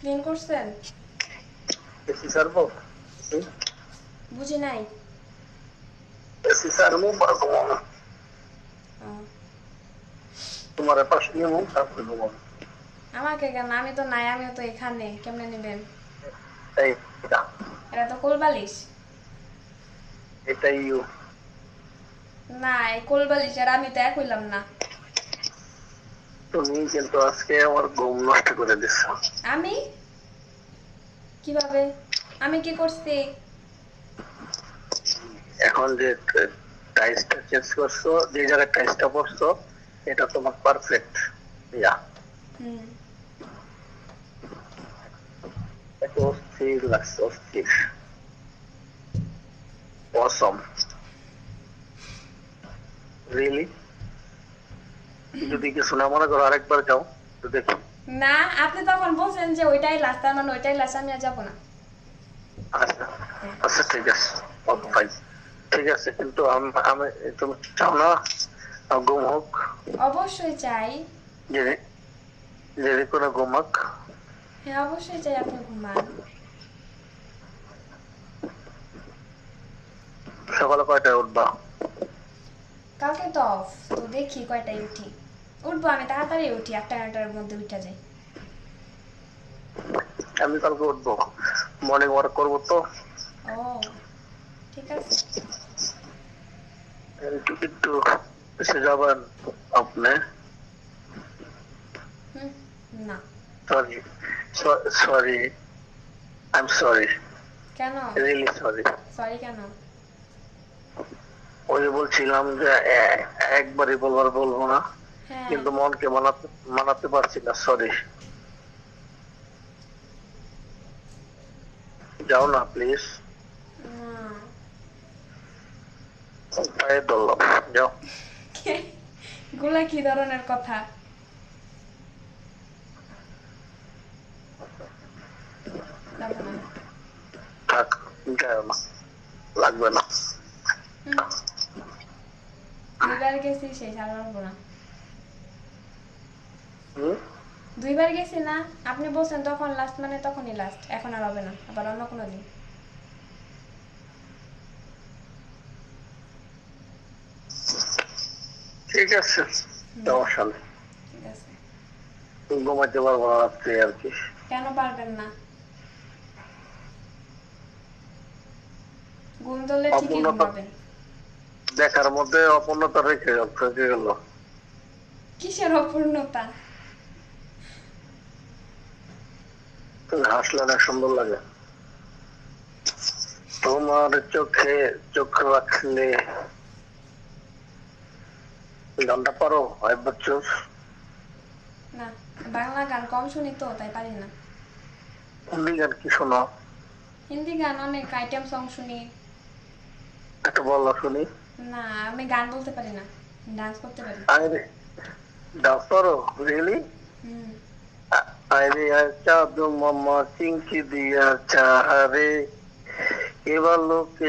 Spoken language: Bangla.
ক্লিন করছেন এসি সারবো বুঝি নাই এসি সারবো ঘুমাবো ও, তোমার পাশে নিয়ে তারপরে ঘুমাবো আমাকে কেন আমি তো নাই আমিও তো এখানে কেমনে নেবেন এই এটা তো কোলবালিশ এটাই না এই কোলবালিশ আর আমি তো এক হইলাম না তুমি কিন্তু আজকে আমার ঘুম নষ্ট করে দিচ্ছ আমি? কীভাবে? আমি কি করছি? এখন যে টাইসটা চেঞ্জ করছ যে জায়গায় টাইসটা পড়ছো এটা তোমার পারফেক্ট ইয়া। হুম। অস্থির লাগছে অস্থির। অসম রিয়েলি যদি কিছু না মনে করো আরেকবার যাও তো দেখি। না আপনি তখন বলছেন যে ওইটাই লাস্ট তার মানে ওইটাই লাস্ট আমি আর যাব না। আচ্ছা আচ্ছা ঠিক আছে। ওকে ঠিক আছে কিন্তু আম- আমি তুমি চাও না? ঘুম হোক। অবশ্যই চাই। যদি যদি কোনো হ্যাঁ অবশ্যই চাই আপনি ঘুমান। সকালে কয়টায় উঠবা? কালকে তো অফ তো দেখি কয়টায় উঠি। উঠবো আমি তাড়াতাড়ি উঠি একটা ঘণ্টার মধ্যে উঠা যাই। আমি কালকে উঠবো। মর্নিং ওয়ার্ক করব তো। ও ঠিক আছে। একটু এসে যাবেন আপনি না। Sorry sorry I am sorry কেন? রিয়েলি সরি সরি কেন? ওই বলছিলাম যে একবারই বলবার বলব না। কিন্তু মনকে মানাতে মানাতে পারছি না সরি যাও না প্লিজ পায়ে ধরলাম যাও। গুলা কি ধরনের কথা। থাক লাগবে না। গেছি সেই সারা না? দুইবার গেছি না আপনি বলছেন তখন লাস্ট মানে তখনই লাস্ট এখন আর হবে না আবার অন্য কোনো দিন। ঠিক আছে সমস্যা নেই ঘুমাইতে পারব না রাত্রে আর কি। কেন পারবেন না? ঘুম ধরলে ঠিকই ঘুমাবেন। দেখার মধ্যে অপূর্ণতা রেখে রেখে গেল কিসের অপূর্ণতা তুমি হাসলে অনেক সুন্দর লাগে। তোমার চোখে চোখ রাখলে গানটা পারো হয় বচ্চর না বাংলা গান কম শুনি তো তাই পারি না। হিন্দি গান কি শোনো? হিন্দি গান অনেক আইটেম সং শুনি। একটা বলো শুনি। না আমি গান বলতে পারি না ডান্স করতে পারি। আরে ডান্স পারো রিয়েলি হুম। চাঁদ মামা চিংকি দিয়া চাহারে এবার লোকে